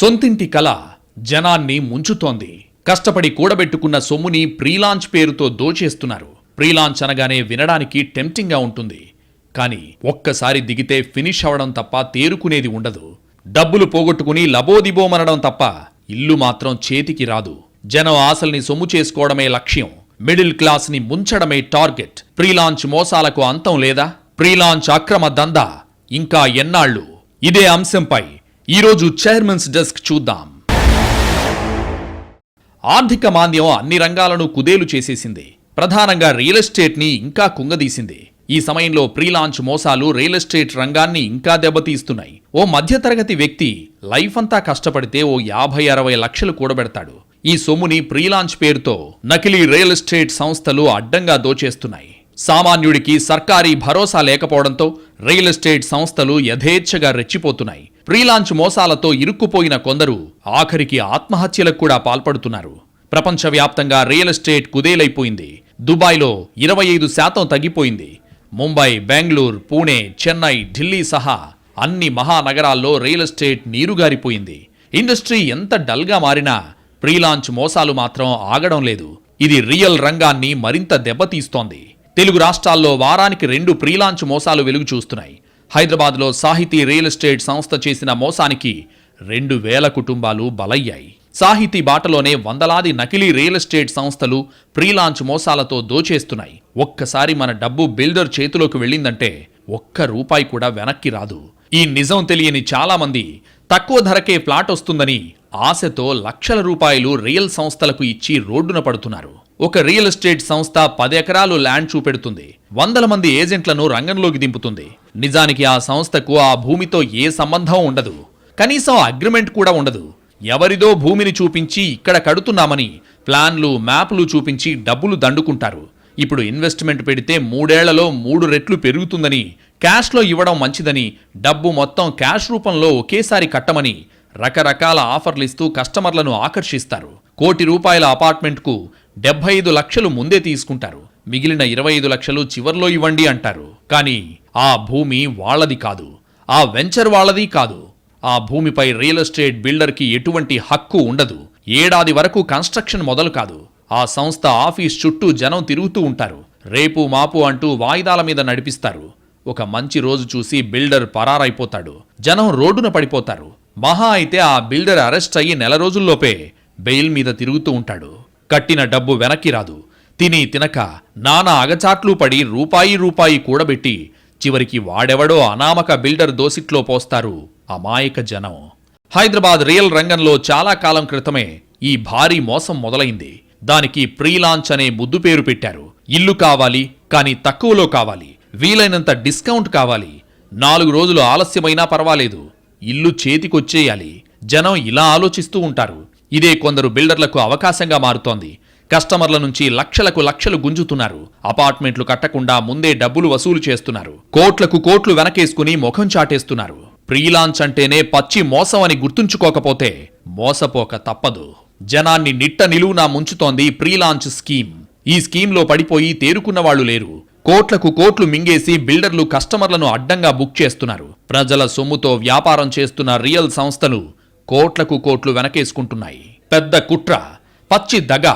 సొంతింటి కళ జనాన్ని ముంచుతోంది. కష్టపడి కూడబెట్టుకున్న సొమ్ముని ప్రీలాంచ్ పేరుతో దోచేస్తున్నారు. ప్రీలాంచ్ అనగానే వినడానికి టెంప్టింగ్గా ఉంటుంది. కానీ ఒక్కసారి దిగితే ఫినిష్ అవడం తప్ప తేరుకునేది ఉండదు. డబ్బులు పోగొట్టుకుని లబోదిబోమనడం తప్ప ఇల్లు మాత్రం చేతికి రాదు. జనం ఆశల్ని సొమ్ము చేసుకోవడమే లక్ష్యం. Middle క్లాస్ని ముంచడమే target. ప్రీలాంచ్ మోసాలకు అంతం లేదా? ప్రీలాంచ్ అక్రమ దందా? ఇంకా ఎన్నాళ్ళు? ఇదే అంశంపై ఈరోజు చైర్మన్స్ డెస్క్ చూద్దాం. ఆర్థిక మాంద్యం అన్ని రంగాలను కుదేలు చేసేసింది. ప్రధానంగా రియల్ ఎస్టేట్ని ఇంకా కుంగదీసింది. ఈ సమయంలో ప్రీలాంచ్ మోసాలు రియల్ ఎస్టేట్ రంగాన్ని ఇంకా దెబ్బతీస్తున్నాయి. ఓ మధ్యతరగతి వ్యక్తి లైఫ్ అంతా కష్టపడితే ఓ యాభై అరవై లక్షలు కూడబెడతాడు. ఈ సొమ్ముని ప్రీలాంచ్ పేరుతో నకిలీ రియల్ ఎస్టేట్ సంస్థలు అడ్డంగా దోచేస్తున్నాయి. సామాన్యుడికి సర్కారీ భరోసా లేకపోవడంతో రియల్ ఎస్టేట్ సంస్థలు యథేచ్ఛగా రెచ్చిపోతున్నాయి. ప్రీలాంచ్ మోసాలతో ఇరుక్కుపోయిన కొందరు ఆఖరికి ఆత్మహత్యలకు కూడా పాల్పడుతున్నారు. ప్రపంచవ్యాప్తంగా రియల్ ఎస్టేట్ కుదేలైపోయింది. దుబాయ్లో ఇరవై ఐదు శాతం తగ్గిపోయింది. ముంబై బెంగళూరు పూణే చెన్నై ఢిల్లీ సహా అన్ని మహానగరాల్లో రియల్ ఎస్టేట్ నీరుగారిపోయింది. ఇండస్ట్రీ ఎంత డల్గా మారినా ప్రీలాంచ్ మోసాలు మాత్రం ఆగడం లేదు. ఇది రియల్ రంగాన్ని మరింత దెబ్బతీస్తోంది. తెలుగు రాష్ట్రాల్లో వారానికి రెండు ప్రీలాంచ్ మోసాలు వెలుగు చూస్తున్నాయి. హైదరాబాద్లో సాహితీ రియల్ ఎస్టేట్ సంస్థ చేసిన మోసానికి రెండు వేల కుటుంబాలు బలయ్యాయి. సాహితీ బాటలోనే వందలాది నకిలీ రియల్ ఎస్టేట్ సంస్థలు ప్రీలాంచ్ మోసాలతో దోచేస్తున్నాయి. ఒక్కసారి మన డబ్బు బిల్డర్ చేతిలోకి వెళ్ళిందంటే ఒక్క రూపాయి కూడా వెనక్కి రాదు. ఈ నిజం తెలియని చాలామంది తక్కువ ధరకే ప్లాట్ వస్తుందని ఆశతో లక్షల రూపాయలు రియల్ సంస్థలకు ఇచ్చి రోడ్డున పడుతున్నారు. ఒక రియల్ ఎస్టేట్ సంస్థ పది ఎకరాలు ల్యాండ్ చూపెడుతుంది. వందల మంది ఏజెంట్లను రంగంలోకి దింపుతుంది. నిజానికి ఆ సంస్థకు ఆ భూమితో ఏ సంబంధం ఉండదు. కనీసం అగ్రిమెంట్ కూడా ఉండదు. ఎవరిదో భూమిని చూపించి ఇక్కడ కడుతున్నామని ప్లాన్లు మ్యాప్లు చూపించి డబ్బులు దండుకుంటారు. ఇప్పుడు ఇన్వెస్ట్మెంట్ పెడితే మూడేళ్ళలో మూడు రెట్లు పెరుగుతుందని క్యాష్లో ఇవ్వడం మంచిదని డబ్బు మొత్తం క్యాష్ రూపంలో ఒకేసారి కట్టమని రకరకాల ఆఫర్లు ఇస్తూ కస్టమర్లను ఆకర్షిస్తారు. కోటి రూపాయల అపార్ట్మెంట్కు డెబ్బై ఐదు లక్షలు ముందే తీసుకుంటారు. మిగిలిన ఇరవై ఐదు లక్షలు చివర్లో ఇవ్వండి అంటారు. కానీ ఆ భూమి వాళ్ళది కాదు. ఆ వెంచర్ వాళ్ళది కాదు. ఆ భూమిపై రియల్ ఎస్టేట్ బిల్డర్కి ఎటువంటి హక్కు ఉండదు. ఏడాది వరకు కన్స్ట్రక్షన్ మొదలు కాదు. ఆ సంస్థ ఆఫీస్ చుట్టూ జనం తిరుగుతూ ఉంటారు. రేపు మాపు అంటూ వాయిదాల మీద నడిపిస్తారు. ఒక మంచి రోజు చూసి బిల్డర్ పరారైపోతాడు. జనం రోడ్డున పడిపోతారు. మహా అయితే ఆ బిల్డర్ అరెస్ట్ అయ్యి నెల రోజుల్లోపే బెయిల్ మీద తిరుగుతూ ఉంటాడు. కట్టిన డబ్బు వెనక్కి రాదు. తిని తినక నానా అగచాట్లు పడి రూపాయి రూపాయి కూడబెట్టి చివరికి వాడెవడో అనామక బిల్డర్ దోసిట్లో పోస్తారు అమాయక జనం. హైదరాబాద్ రియల్ రంగంలో చాలా కాలం క్రితమే ఈ భారీ మోసం మొదలైంది. దానికి ప్రీలాంచ్ అనే ముద్దు పేరు పెట్టారు. ఇల్లు కావాలి కానీ తక్కువలో కావాలి వీలైనంత డిస్కౌంట్ కావాలి. నాలుగు రోజులు ఆలస్యమైనా పర్వాలేదు. ఇల్లు చేతికొచ్చేయాలి. జనం ఇలా ఆలోచిస్తూ ఉంటారు. ఇదే కొందరు బిల్డర్లకు అవకాశంగా మారుతోంది. కస్టమర్ల నుంచి లక్షలకు లక్షలు గుంజుతున్నారు. అపార్ట్మెంట్లు కట్టకుండా ముందే డబ్బులు వసూలు చేస్తున్నారు. కోట్లకు కోట్లు వెనకేసుకుని ముఖం చాటేస్తున్నారు. ప్రీలాంచ్ అంటేనే పచ్చి మోసం అని గుర్తుంచుకోకపోతే మోసపోక తప్పదు. జనాన్ని నిట్ట నిలువునా ముంచుతోంది ప్రీలాంచ్ స్కీమ్. ఈ స్కీమ్లో పడిపోయి తేరుకున్న వాళ్ళు లేరు. కోట్లకు కోట్లు మింగేసి బిల్డర్లు కస్టమర్లను అడ్డంగా బుక్ చేస్తున్నారు. ప్రజల సొమ్ముతో వ్యాపారం చేస్తున్న రియల్ సంస్థలు కోట్లకు కోట్లు వెనకేసుకుంటున్నాయి. పెద్ద కుట్ర పచ్చి దగ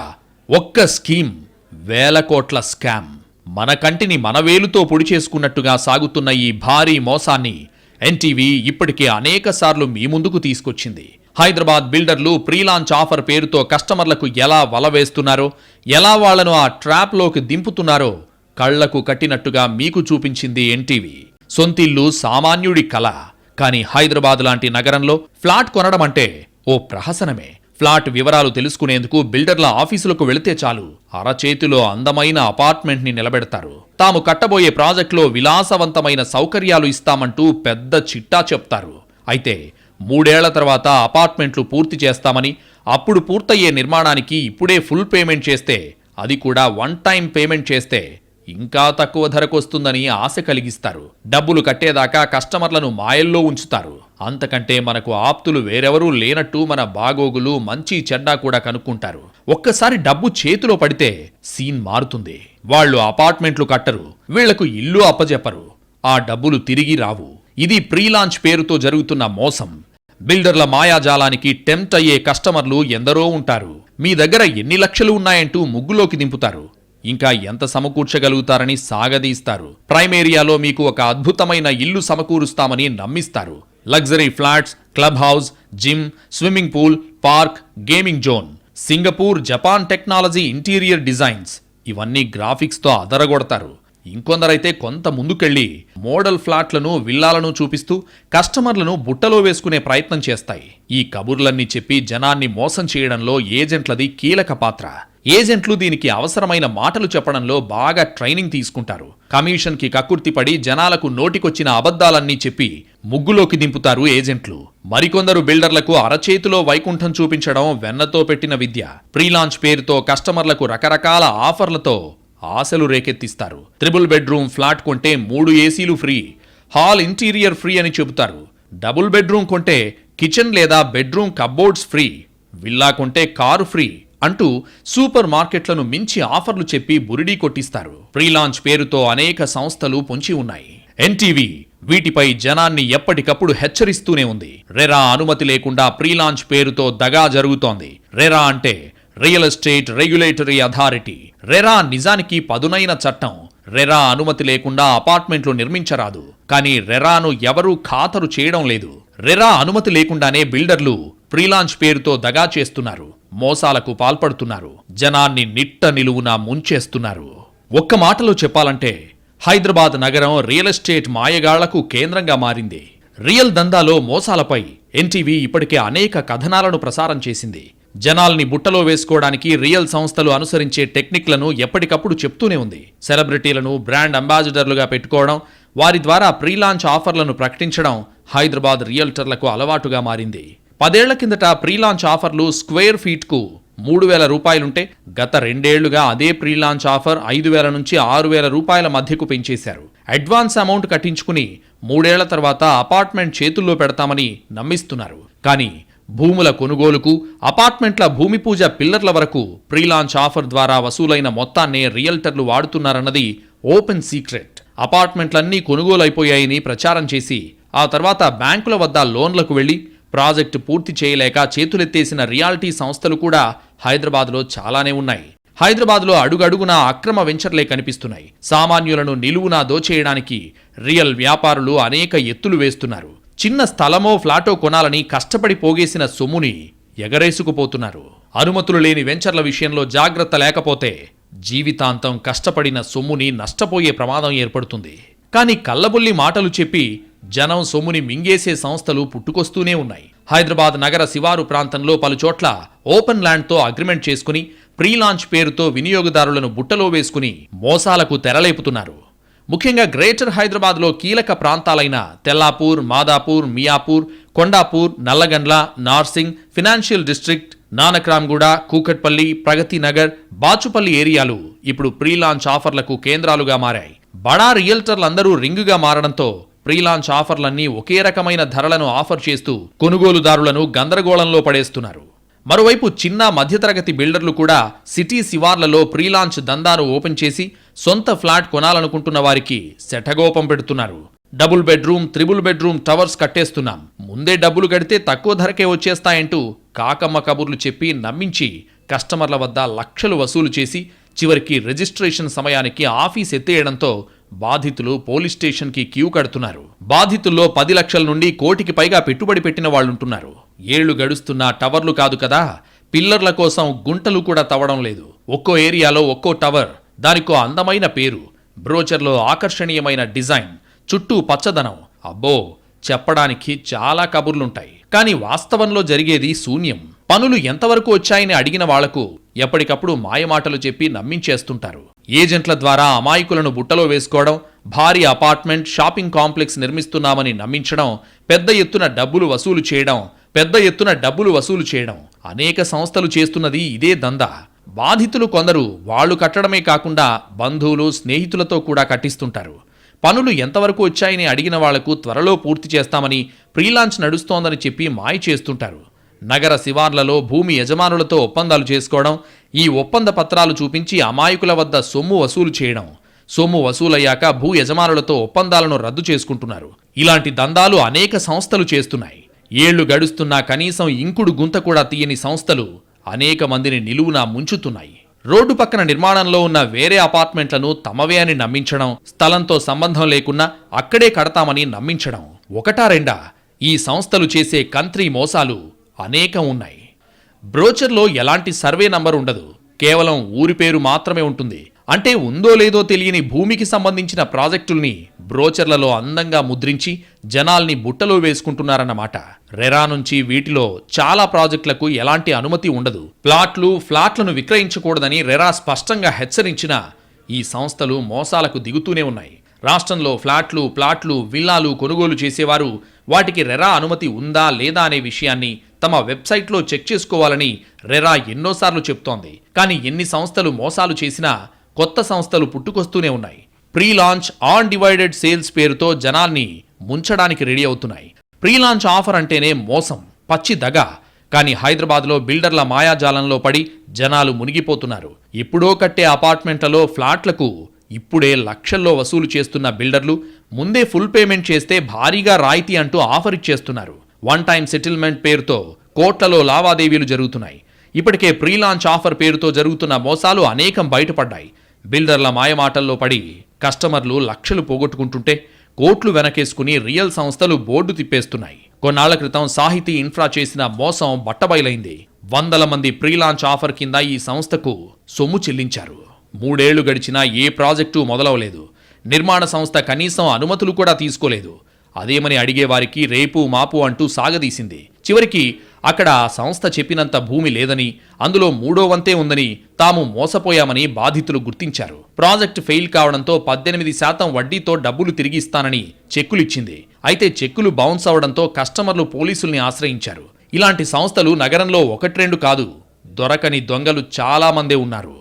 ఒక్క స్కీమ్ వేల కోట్ల స్కామ్. మన కంటిని మన వేలుతో పొడి చేసుకున్నట్టుగా సాగుతున్న ఈ భారీ మోసాన్ని ఎన్టీవీ ఇప్పటికే అనేక సార్లు మీ ముందుకు తీసుకొచ్చింది. హైదరాబాద్ బిల్డర్లు ప్రీలాంచ్ ఆఫర్ పేరుతో కస్టమర్లకు ఎలా వల వేస్తున్నారో ఎలా వాళ్ళను ఆ ట్రాప్లోకి దింపుతున్నారో కళ్ళకు కట్టినట్టుగా మీకు చూపించింది ఎన్టీవీ. సొంతిల్లు సామాన్యుడి కళ. కానీ హైదరాబాద్ లాంటి నగరంలో ఫ్లాట్ కొనడం అంటే ఓ ప్రహసనమే. ఫ్లాట్ వివరాలు తెలుసుకునేందుకు బిల్డర్ల ఆఫీసులకు వెళితే చాలు. అరచేతిలో అందమైన అపార్ట్మెంట్ని నిలబెడతారు. తాము కట్టబోయే ప్రాజెక్టులో విలాసవంతమైన సౌకర్యాలు ఇస్తామంటూ పెద్ద చిట్టా చెప్తారు. అయితే మూడేళ్ళ తర్వాత అపార్ట్మెంట్లు పూర్తి చేస్తామని అప్పుడు పూర్తయ్యే నిర్మాణానికి ఇప్పుడే ఫుల్ పేమెంట్ చేస్తే అది కూడా వన్ టైం పేమెంట్ చేస్తే ఇంకా తక్కువ ధరకు వస్తుందని ఆశ కలిగిస్తారు. డబ్బులు కట్టేదాకా కస్టమర్లను మాయల్లో ఉంచుతారు. అంతకంటే మనకు ఆప్తులు వేరెవరూ లేనట్టు మన బాగోగులు మంచి చెడ్డా కూడా కనుక్కుంటారు. ఒక్కసారి డబ్బు చేతిలో పడితే సీన్ మారుతుంది. వాళ్ళు అపార్ట్మెంట్లు కట్టరు. వీళ్ళకు ఇల్లు అప్పజెప్పరు. ఆ డబ్బులు తిరిగి రావు. ఇది ప్రీలాంచ్ పేరుతో జరుగుతున్న మోసం. బిల్డర్ల మాయాజాలానికి టెంప్ట్ అయ్యే కస్టమర్లు ఎందరో ఉంటారు. మీ దగ్గర ఎన్ని లక్షలు ఉన్నాయంటూ ముగ్గులోకి దింపుతారు. ఇంకా ఎంత సమకూర్చగలుగుతారని సాగదీస్తారు. ప్రైమ్ ఏరియాలో మీకు ఒక అద్భుతమైన ఇల్లు సమకూరుస్తామని నమ్మిస్తారు. Luxury flats club house gym swimming pool park gaming zone Singapore Japan technology interior designs. ఇవన్నీ గ్రాఫిక్స్తో అదరగొడతారు. ఇంకొందరైతే కొంత ముందుకెళ్ళి మోడల్ ఫ్లాట్లను విల్లాలను చూపిస్తూ కస్టమర్లను బుట్టలో వేసుకునే ప్రయత్నం చేస్తాయి. ఈ కబుర్లన్నీ చెప్పి జనాన్ని మోసం చేయడంలో ఏజెంట్లది కీలక పాత్ర. ఏజెంట్లు దీనికి అవసరమైన మాటలు చెప్పడంలో బాగా ట్రైనింగ్ తీసుకుంటారు. కమిషన్కి కకుర్తిపడి కక్కుర్తిపడి జనాలకు నోటికొచ్చిన అబద్ధాలన్నీ చెప్పి ముగ్గులోకి దింపుతారు ఏజెంట్లు. మరికొందరు బిల్డర్లకు అరచేతిలో వైకుంఠం చూపించడం వెన్నతో పెట్టిన విద్య. ప్రీలాంచ్ పేరుతో కస్టమర్లకు రకరకాల ఆఫర్లతో ఆశలు రేకెత్తిస్తారు. త్రిబుల్ బెడ్రూమ్ ఫ్లాట్ కొంటే మూడు ఏసీలు ఫ్రీ. హాల్ ఇంటీరియర్ ఫ్రీ అని చెబుతారు. డబుల్ బెడ్రూమ్ కొంటే కిచెన్ లేదా బెడ్రూమ్ కబ్బోర్డ్స్ ఫ్రీ. విల్లా కొంటే కారు ఫ్రీ అంటూ సూపర్ మార్కెట్లను మించి ఆఫర్లు చెప్పి బురిడీ కొట్టిస్తారు. ప్రీలాంచ్ పేరుతో అనేక సంస్థలు పొంచి ఉన్నాయి. ఎన్టీవీ వీటిపై జనాన్ని ఎప్పటికప్పుడు హెచ్చరిస్తూనే ఉంది. రెరా అనుమతి లేకుండా ప్రీలాంచ్ పేరుతో దగా జరుగుతోంది. రెరా అంటే real estate regulatory authority. RERA నిజానికి పదునైన చట్టం. రెరా అనుమతి లేకుండా అపార్ట్మెంట్లు నిర్మించరాదు. కానీ రెరాను ఎవరూ ఖాతరు చేయడం లేదు. రెరా అనుమతి లేకుండానే బిల్డర్లు ప్రీలాంచ్ పేరుతో దగా చేస్తున్నారు. మోసాలకు పాల్పడుతున్నారు. జనాన్ని నిట్ట నిలువున ముంచేస్తున్నారు. ఒక్క మాటలో చెప్పాలంటే హైదరాబాద్ నగరం రియల్ ఎస్టేట్ మాయగాళ్ళకు కేంద్రంగా మారింది. రియల్ దందాలో మోసాలపై ఎన్టీవీ ఇప్పటికే అనేక కథనాలను ప్రసారం చేసింది. జనాల్ని బుట్టలో వేసుకోవడానికి రియల్ సంస్థలు అనుసరించే టెక్నిక్లను ఎప్పటికప్పుడు చెప్తూనే ఉంది. సెలబ్రిటీలను బ్రాండ్ అంబాసిడర్లుగా పెట్టుకోవడం వారి ద్వారా ప్రీలాంచ్ ఆఫర్లను ప్రకటించడం హైదరాబాద్ రియల్టర్లకు అలవాటుగా మారింది. పదేళ్ళ కిందట ప్రీలాంచ్ ఆఫర్లు స్క్వేర్ ఫీట్కు మూడు వేల రూపాయలుంటే గత రెండేళ్ళుగా అదే ప్రీలాంచ్ ఆఫర్ ఐదు వేల నుంచి ఆరు వేల రూపాయల మధ్యకు పెంచేశారు. అడ్వాన్స్ అమౌంట్ కట్టించుకుని మూడేళ్ళ తర్వాత అపార్ట్మెంట్ చేతుల్లో పెడతామని నమ్మిస్తున్నారు. కానీ భూముల కొనుగోలుకు అపార్ట్మెంట్ల భూమి పూజ పిల్లర్ల వరకు ప్రీలాంచ్ ఆఫర్ ద్వారా వసూలైన మొత్తాన్నే రియల్టర్లు వాడుతున్నారన్నది ఓపెన్ సీక్రెట్. అపార్ట్మెంట్లన్నీ కొనుగోలు అయిపోయాయని ప్రచారం చేసి ఆ తర్వాత బ్యాంకుల వద్ద లోన్లకు వెళ్ళి ప్రాజెక్టు పూర్తి చేయలేక చేతులెత్తేసిన రియాలిటీ సంస్థలు కూడా హైదరాబాద్లో చాలానే ఉన్నాయి. హైదరాబాద్లో అడుగడుగునా అక్రమ వెంచర్లే కనిపిస్తున్నాయి. సామాన్యులను నిలువునా దోచేయడానికి రియల్ వ్యాపారులు అనేక ఎత్తులు వేస్తున్నారు. చిన్న స్థలమో ఫ్లాటో కొనాలని కష్టపడి పోగేసిన సొమ్ముని ఎగరేసుకుపోతున్నారు. అనుమతులు లేని వెంచర్ల విషయంలో జాగ్రత్త లేకపోతే జీవితాంతం కష్టపడిన సొమ్ముని నష్టపోయే ప్రమాదం ఏర్పడుతుంది. కానీ కల్లబుల్లి మాటలు చెప్పి జనం సొమ్ముని మింగేసే సంస్థలు పుట్టుకొస్తూనే ఉన్నాయి. హైదరాబాద్ నగర శివారు ప్రాంతంలో పలుచోట్ల ఓపెన్ ల్యాండ్తో అగ్రిమెంట్ చేసుకుని ప్రీలాంచ్ పేరుతో వినియోగదారులను బుట్టలో వేసుకుని మోసాలకు తెరలేపుతున్నారు. ముఖ్యంగా గ్రేటర్ హైదరాబాద్లో కీలక ప్రాంతాలైన తెల్లాపూర్ మాదాపూర్ మియాపూర్ కొండాపూర్ నల్లగండ్ల నార్సింగ్ ఫినాన్షియల్ డిస్ట్రిక్ట్ నానక్రామ్గూడ కూకట్పల్లి ప్రగతి నగర్ బాచుపల్లి ఏరియాలు ఇప్పుడు ప్రీలాంచ్ ఆఫర్లకు కేంద్రాలుగా మారాయి. బడా రియల్టర్లందరూ రింగుగా మారడంతో ప్రీలాంచ్ ఆఫర్లన్నీ ఒకే రకమైన ధరలను ఆఫర్ చేస్తూ కొనుగోలుదారులను గందరగోళంలో పడేస్తున్నారు. మరోవైపు చిన్న మధ్యతరగతి బిల్డర్లు కూడా సిటీ శివార్లలో ప్రీలాంచ్ దందాను ఓపెన్ చేసి సొంత ఫ్లాట్ కొనాలనుకుంటున్న వారికి శఠగోపం పెడుతున్నారు. Double bedroom triple bedroom towers కట్టేస్తున్నాం. ముందే డబ్బులు కడితే తక్కువ ధరకే వచ్చేస్తాయంటూ కాకమ్మ కబుర్లు చెప్పి నమ్మించి కస్టమర్ల వద్ద లక్షలు వసూలు చేసి చివరికి రిజిస్ట్రేషన్ సమయానికి ఆఫీస్ ఎత్తేయడంతో బాధితులు పోలీస్ స్టేషన్కి క్యూ కడుతున్నారు. బాధితుల్లో పది లక్షల నుండి కోటికి పైగా పెట్టుబడి పెట్టిన వాళ్ళుంటున్నారు. ఏళ్ళు గడుస్తున్న టవర్లు కాదు కదా పిల్లర్ల కోసం గుంటలు కూడా తవ్వడం లేదు. ఒక్కో ఏరియాలో ఒక్కో టవర్ దానికో అందమైన పేరు బ్రోచర్లో ఆకర్షణీయమైన డిజైన్ చుట్టూ పచ్చదనం. అబ్బో చెప్పడానికి చాలా కబుర్లుంటాయి. కానీ వాస్తవంలో జరిగేది శూన్యం. పనులు ఎంతవరకు వచ్చాయని అడిగిన వాళ్ళకు ఎప్పటికప్పుడు మాయమాటలు చెప్పి నమ్మించేస్తుంటారు. ఏజెంట్ల ద్వారా అమాయకులను బుట్టలో వేసుకోవడం భారీ అపార్ట్మెంట్ షాపింగ్ కాంప్లెక్స్ నిర్మిస్తున్నామని నమ్మించడం పెద్ద ఎత్తున డబ్బులు వసూలు చేయడం పెద్ద ఎత్తున డబ్బులు వసూలు చేయడం. అనేక సంస్థలు చేస్తున్నది ఇదే దందా. బాధితులు కొందరు వాళ్ళు కట్టడమే కాకుండా బంధువులు స్నేహితులతో కూడా కట్టిస్తుంటారు. పనులు ఎంతవరకు వచ్చాయని అడిగిన వాళ్ళకు త్వరలో పూర్తి చేస్తామని ప్రీలాంచ్ నడుస్తోందని చెప్పి మాయ చేస్తుంటారు. నగర శివార్లలో భూమి యజమానులతో ఒప్పందాలు చేసుకోవడం ఈ ఒప్పంద పత్రాలు చూపించి అమాయకుల వద్ద సొమ్ము వసూలు చేయడం. సొమ్ము వసూలయ్యాక భూ యజమానులతో ఒప్పందాలను రద్దు చేసుకుంటున్నారు. ఇలాంటి దందాలు అనేక సంస్థలు చేస్తున్నాయి. ఏళ్ళు గడుస్తున్నా కనీసం ఇంకుడు గుంత కూడా తీయని సంస్థలు అనేక మందిని నిలువున ముంచుతున్నాయి. రోడ్డు పక్కన నిర్మాణంలో ఉన్న వేరే అపార్ట్మెంట్లను తమవే అని నమ్మించడం స్థలంతో సంబంధం లేకున్నా అక్కడే కడతామని నమ్మించడం. ఒకటా రెండా? ఈ సంస్థలు చేసే కంత్రీ మోసాలు అనేకం ఉన్నాయి బ్రోచర్లో ఎలాంటి సర్వే నంబర్ ఉండదు. కేవలం ఊరి పేరు మాత్రమే ఉంటుంది. అంటే ఉందో లేదో తెలియని భూమికి సంబంధించిన ప్రాజెక్టుల్ని బ్రోచర్లలో అందంగా ముద్రించి జనాల్ని బుట్టలో వేసుకుంటున్నారన్నమాట. రెరా నుంచి వీటిలో చాలా ప్రాజెక్టులకు ఎలాంటి అనుమతి ఉండదు. ప్లాట్లు ఫ్లాట్లను విక్రయించకూడదని రెరా స్పష్టంగా హెచ్చరించినా ఈ సంస్థలు మోసాలకు దిగుతూనే ఉన్నాయి. రాష్ట్రంలో ఫ్లాట్లు ప్లాట్లు విల్లాలు కొనుగోలు చేసేవారు వాటికి రెరా అనుమతి ఉందా లేదా అనే విషయాన్ని తమ వెబ్సైట్లో చెక్ చేసుకోవాలని రెరా ఎన్నోసార్లు చెప్తోంది. కానీ ఎన్ని సంస్థలు మోసాలు చేసినా కొత్త సంస్థలు పుట్టుకొస్తూనే ఉన్నాయి. Pre launch undivided sales పేరుతో జనాల్ని ముంచడానికి రెడీ అవుతున్నాయి. ప్రీ లాంచ్ ఆఫర్ అంటేనే మోసం పచ్చి దగ. కానీ హైదరాబాద్లో బిల్డర్ల మాయాజాలంలో పడి జనాలు మునిగిపోతున్నారు. ఇప్పుడో కట్టే అపార్ట్మెంట్లలో ఫ్లాట్లకు ఇప్పుడే లక్షల్లో వసూలు చేస్తున్న బిల్డర్లు ముందే ఫుల్ పేమెంట్ చేస్తే భారీగా రాయితీ అంటూ ఆఫర్ ఇచ్చేస్తున్నారు. వన్ టైం సెటిల్మెంట్ పేరుతో కోట్లలో లావాదేవీలు జరుగుతున్నాయి. ఇప్పటికే ప్రీ లాంచ్ ఆఫర్ పేరుతో జరుగుతున్న మోసాలు అనేకం బయటపడ్డాయి. బిల్డర్ల మాయమాటల్లో పడి కస్టమర్లు లక్షలు పోగొట్టుకుంటుంటే కోట్లు వెనకేసుకుని రియల్ సంస్థలు బోర్డు తిప్పేస్తున్నాయి. కొన్నాళ్ళ క్రితం సాహితీ ఇన్ఫ్రా చేసిన మోసం బట్టబయలైంది. వందల మంది ప్రీ లాంచ్ ఆఫర్ కింద ఈ సంస్థకు సొమ్ము చెల్లించారు. మూడేళ్ళు గడిచినా ఏ ప్రాజెక్టు మొదలవలేదు. నిర్మాణ సంస్థ కనీసం అనుమతులు కూడా తీసుకోలేదు. అదేమని అడిగే వారికి రేపు మాపు అంటూ సాగదీసింది. చివరికి అక్కడ సంస్థ చెప్పినంత భూమి లేదని అందులో మూడో వంతే ఉందని తాము మోసపోయామని బాధితులు గుర్తించారు. ప్రాజెక్ట్ ఫెయిల్ కావడంతో పద్దెనిమిది శాతం వడ్డీతో డబ్బులు తిరిగిస్తానని చెక్కులిచ్చింది. అయితే చెక్కులు బౌన్స్ అవడంతో కస్టమర్లు పోలీసుల్ని ఆశ్రయించారు. ఇలాంటి సంస్థలు నగరంలో ఒకట్రెండు కాదు దొరకని దొంగలు చాలా మందే ఉన్నారు.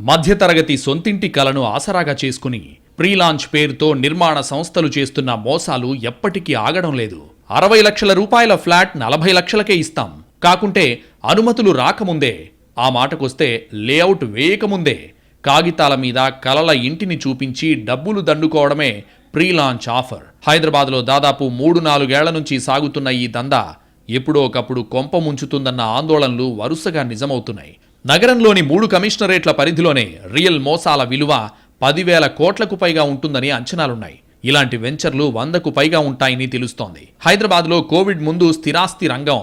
మధ్యతరగతి సొంతింటి కలను ఆసరాగా చేసుకుని ఫ్రీలాంచ్ పేరుతో నిర్మాణ సంస్థలు చేస్తున్న మోసాలు ఎప్పటికీ ఆగడం లేదు. అరవై లక్షల రూపాయల ఫ్లాట్ నలభై లక్షలకే ఇస్తాం. కాకుంటే అనుమతులు రాకముందే ఆ మాటకొస్తే లేఅవుట్ వేయకముందే కాగితాల మీద కలల ఇంటిని చూపించి డబ్బులు దండుకోవడమే ప్రీలాంచ్ ఆఫర్. హైదరాబాద్లో దాదాపు మూడు నాలుగేళ్ళ నుంచి సాగుతున్న ఈ దందా ఎప్పుడో ఒకప్పుడు కొంప ముంచుతుందన్న ఆందోళనలు వరుసగా నిజమవుతున్నాయి. నగరంలోని మూడు కమిషనరేట్ల పరిధిలోనే రియల్ మోసాల విలువ పదివేల కోట్లకు పైగా ఉంటుందని అంచనాలున్నాయి. ఇలాంటి వెంచర్లు వందకు పైగా ఉంటాయని తెలుస్తోంది. హైదరాబాద్లో కోవిడ్ ముందు స్థిరాస్తి రంగం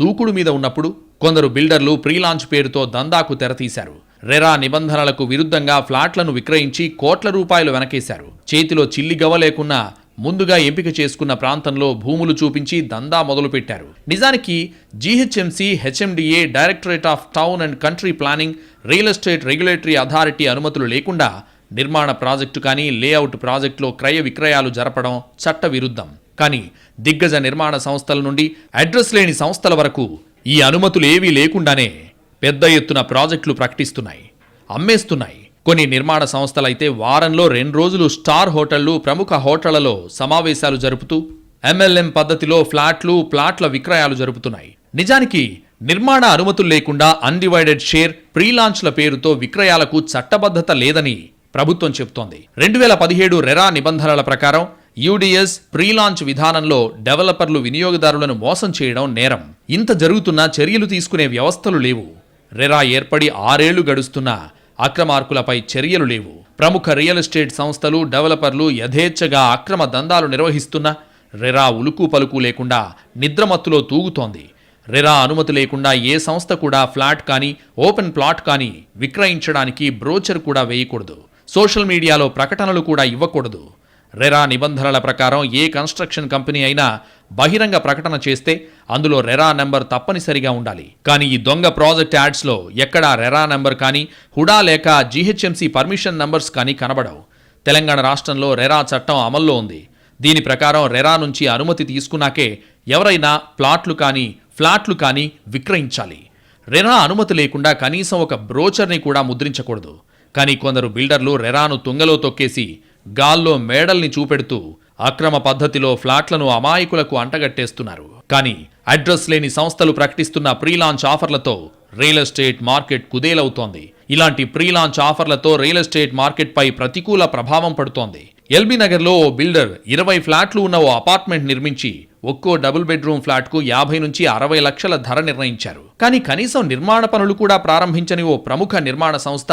దూకుడు మీద ఉన్నప్పుడు కొందరు బిల్డర్లు ప్రీలాంచ్ పేరుతో దందాకు తెరతీశారు. రెరా నిబంధనలకు విరుద్ధంగా ఫ్లాట్లను విక్రయించి కోట్ల రూపాయలు వెనకేశారు. చేతిలో చిల్లిగవ లేకున్నా ముందుగా ఎంపిక చేసుకున్న ప్రాంతంలో భూములు చూపించి దందా మొదలుపెట్టారు. నిజానికి GHMC HMDA directorate of town and country planning real estate regulatory authority అనుమతులు లేకుండా నిర్మాణ ప్రాజెక్టు కానీ లేఅవుట్ ప్రాజెక్టులో క్రయ విక్రయాలు జరపడం చట్ట విరుద్ధం కానీ దిగ్గజ నిర్మాణ సంస్థల నుండి అడ్రస్ లేని సంస్థల వరకు ఈ అనుమతులు ఏవీ లేకుండానే పెద్ద ఎత్తున ప్రాజెక్టులు ప్రకటిస్తున్నాయి అమ్మేస్తున్నాయి. కొన్ని నిర్మాణ సంస్థలైతే వారంలో రెండు రోజులు స్టార్ హోటళ్ళు ప్రముఖ హోటళ్ళలో సమావేశాలు జరుపుతూ ఎంఎల్ఎం పద్ధతిలో ఫ్లాట్లు ప్లాట్ల విక్రయాలు జరుపుతున్నాయి. నిజానికి నిర్మాణ అనుమతులు లేకుండా అన్డివైడెడ్ షేర్ ప్రీలాంచ్ల పేరుతో విక్రయాలకు చట్టబద్ధత లేదని ప్రభుత్వం చెబుతోంది. రెండు వేల పదిహేడు రెరా నిబంధనల ప్రకారం యూడిఎస్ ప్రీలాంచ్ విధానంలో డెవలపర్లు వినియోగదారులను మోసం చేయడం నేరం. ఇంత జరుగుతున్నా చర్యలు తీసుకునే వ్యవస్థలు లేవు. రెరా ఏర్పడి ఆరేళ్ళు గడుస్తున్నా అక్రమార్కులపై చర్యలు లేవు. ప్రముఖ రియల్ ఎస్టేట్ సంస్థలు డెవలపర్లు యథేచ్ఛగా అక్రమ దందాలు నిర్వహిస్తున్నా రెరా ఉలుకు పలుకు లేకుండా నిద్రమత్తులో తూగుతోంది. రెరా అనుమతి లేకుండా ఏ సంస్థ కూడా ఫ్లాట్ కానీ ఓపెన్ ప్లాట్ కానీ విక్రయించడానికి బ్రోచర్ కూడా వేయకూడదు. సోషల్ మీడియాలో ప్రకటనలు కూడా ఇవ్వకూడదు. రెరా నిబంధనల ప్రకారం ఏ కన్స్ట్రక్షన్ కంపెనీ అయినా బహిరంగ ప్రకటన చేస్తే అందులో రెరా నెంబర్ తప్పనిసరిగా ఉండాలి. కానీ ఈ దొంగ ప్రాజెక్ట్ యాడ్స్లో ఎక్కడా రెరా నెంబర్ కానీ హుడా లేక జీహెచ్ఎంసీ పర్మిషన్ నంబర్స్ కానీ కనబడవు. తెలంగాణ రాష్ట్రంలో రెరా చట్టం అమల్లో ఉంది. దీని ప్రకారం రెరా నుంచి అనుమతి తీసుకున్నాకే ఎవరైనా ప్లాట్లు కానీ ఫ్లాట్లు కానీ విక్రయించాలి. రెరా అనుమతి లేకుండా కనీసం ఒక బ్రోచర్ని కూడా ముద్రించకూడదు. కానీ కొందరు బిల్డర్లు రెరాను తుంగలో తొక్కేసి గాల్లో మేడల్ని చూపెడుతూ అక్రమ పద్ధతిలో ఫ్లాట్లను అమాయకులకు అంటగట్టేస్తున్నారు. కానీ అడ్రస్ లేని సంస్థలు ప్రకటిస్తున్న ప్రీలాంచ్ ఆఫర్లతో రియల్ ఎస్టేట్ మార్కెట్ కుదేలవుతోంది. ఇలాంటి ప్రీలాంచ్ ఆఫర్లతో రియల్ ఎస్టేట్ మార్కెట్పై ప్రతికూల ప్రభావం పడుతోంది. ఎల్బీ నగర్లో ఓ బిల్డర్ ఇరవై ఫ్లాట్లు ఉన్న ఓ అపార్ట్మెంట్ నిర్మించి ఒక్కో డబుల్ బెడ్రూమ్ ఫ్లాట్కు యాభై నుంచి అరవై లక్షల ధర నిర్ణయించారు. కానీ కనీసం నిర్మాణ పనులు కూడా ప్రారంభించని ఓ ప్రముఖ నిర్మాణ సంస్థ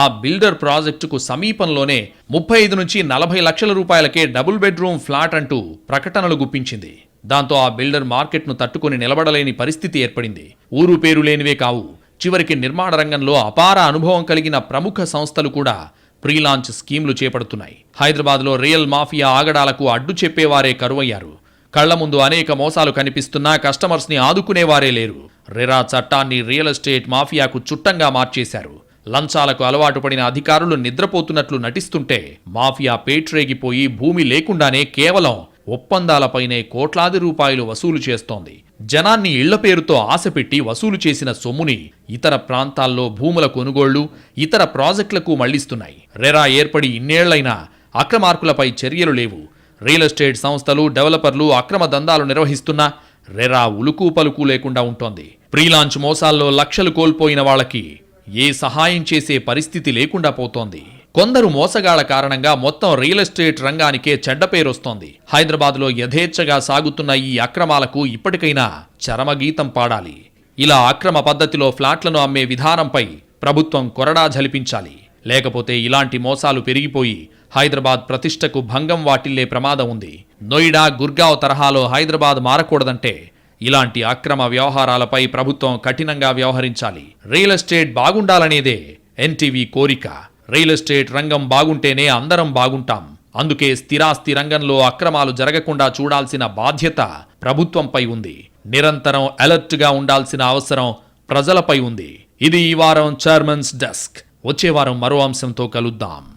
ఆ బిల్డర్ ప్రాజెక్టుకు సమీపంలోనే ముప్పై ఐదు నుంచి నలభై లక్షల రూపాయలకే డబుల్ బెడ్రూమ్ ఫ్లాట్ అంటూ ప్రకటనలు గుప్పించింది. దాంతో ఆ బిల్డర్ మార్కెట్ను తట్టుకొని నిలబడలేని పరిస్థితి ఏర్పడింది. ఊరు పేరు లేనివే కావు. చివరికి నిర్మాణ రంగంలో అపార అనుభవం కలిగిన ప్రముఖ సంస్థలు కూడా ప్రీలాంచ్ స్కీమ్లు చేపడుతున్నాయి. హైదరాబాద్లో రియల్ మాఫియా ఆగడాలకు అడ్డు చెప్పేవారే కరువయ్యారు. కళ్ళ ముందు అనేక మోసాలు కనిపిస్తున్నా కస్టమర్స్ని ఆదుకునేవారే లేరు. రెరా చట్టాన్ని రియల్ ఎస్టేట్ మాఫియాకు చుట్టంగా మార్చేశారు. లంచాలకు అలవాటు పడిన అధికారులు నిద్రపోతున్నట్లు నటిస్తుంటే మాఫియా పేట్రేగిపోయి భూమి లేకుండానే కేవలం ఒప్పందాలపైనే కోట్లాది రూపాయలు వసూలు చేస్తోంది. జనాన్ని ఇళ్ళ పేరుతో ఆశపెట్టి వసూలు చేసిన సొమ్ముని ఇతర ప్రాంతాల్లో భూముల కొనుగోళ్ళు ఇతర ప్రాజెక్టులకు మళ్ళిస్తున్నాయి. రెరా ఏర్పడి ఇన్నేళ్ళైనా అక్రమార్కులపై చర్యలు లేవు. రియల్ ఎస్టేట్ సంస్థలు డెవలపర్లు అక్రమ దందాలు నిర్వహిస్తున్నా రెరా ఉలుకు పలుకు లేకుండా ఉంటోంది. ప్రీలాంచ్ మోసాల్లో లక్షలు కోల్పోయిన వాళ్ళకి ఏ సహాయం చేసే పరిస్థితి లేకుండా పోతోంది. కొందరు మోసగాళ్ళ కారణంగా మొత్తం రియల్ ఎస్టేట్ రంగానికే చెడ్డ పేరొస్తోంది హైదరాబాద్లో యథేచ్ఛగా సాగుతున్న ఈ అక్రమాలకు ఇప్పటికైనా చరమగీతం పాడాలి. ఇలా అక్రమ పద్ధతిలో ఫ్లాట్లను అమ్మే విధానంపై ప్రభుత్వం కొరడా జలిపించాలి లేకపోతే ఇలాంటి మోసాలు పెరిగిపోయి హైదరాబాద్ ప్రతిష్టకు భంగం వాటిల్లే ప్రమాదం ఉంది. నోయిడా గుర్గావ్ తరహాలో హైదరాబాద్ మారకూడదంటే ఇలాంటి అక్రమ వ్యవహారాలపై ప్రభుత్వం కఠినంగా వ్యవహరించాలి. రియల్ ఎస్టేట్ బాగుండాలనేదే ఎన్టీవీ కోరిక. రియల్ ఎస్టేట్ రంగం బాగుంటేనే అందరం బాగుంటాం. అందుకే స్థిరాస్తి రంగంలో అక్రమాలు జరగకుండా చూడాల్సిన బాధ్యత ప్రభుత్వంపై ఉంది. నిరంతరం అలర్ట్గా ఉండాల్సిన అవసరం ప్రజలపై ఉంది. ఇది ఈ వారం చైర్మన్స్ డెస్క్. వచ్చే వారం మరో అంశంతో కలుద్దాం.